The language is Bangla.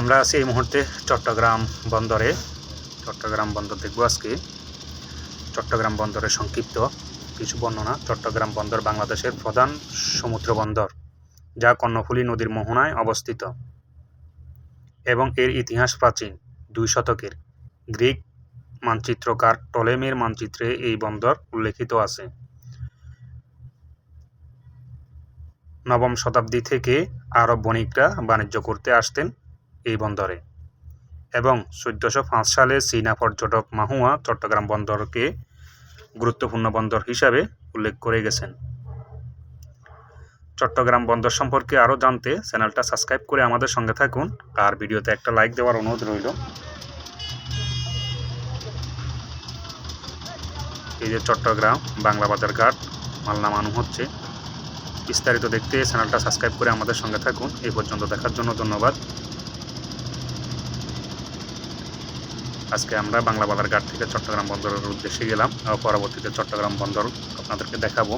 আমরা আছি এই মুহূর্তে চট্টগ্রাম বন্দরে। চট্টগ্রাম বন্দর দেখব আজকে। চট্টগ্রাম বন্দরের সংক্ষিপ্ত কিছু বর্ণনা। চট্টগ্রাম বন্দর বাংলাদেশের প্রধান সমুদ্র বন্দর, যা কর্ণফুলী নদীর মোহনায় অবস্থিত এবং এর ইতিহাস প্রাচীন, দুই শতকের। গ্রিক মানচিত্রকার টলেমের মানচিত্রে এই বন্দর উল্লেখিত আছে। নবম শতাব্দী থেকে আরব বণিকরা বাণিজ্য করতে আসতেন। এই বন্দরে। এবং চোদ্দোশো পাঁচ সালে চীনা পর্যটক মাহুয়া চট্টগ্রাম বন্দরকে গুরুত্বপূর্ণ বন্দর হিসাবে উল্লেখ করে গেছেন। চট্টগ্রাম বন্দর সম্পর্কে আরও জানতে চ্যানেলটা সাবস্ক্রাইব করে আমাদের সঙ্গে থাকুন। আর ভিডিওতে একটা লাইক দেওয়ার অনুরোধ রইল। এই যে চট্টগ্রাম, বাংলা বাজার ঘাট মাল নামানো হচ্ছে। বিস্তারিত দেখতে চ্যানেলটা সাবস্ক্রাইব করে আমাদের সঙ্গে থাকুন। এই পর্যন্ত দেখার জন্য ধন্যবাদ। আজকে আমরা বাংলা বাজার ঘাট থেকে চট্টগ্রাম বন্দরের উদ্দেশ্যে গেলাম। পরবর্তীতে চট্টগ্রাম বন্দর আপনাদেরকে দেখাবো।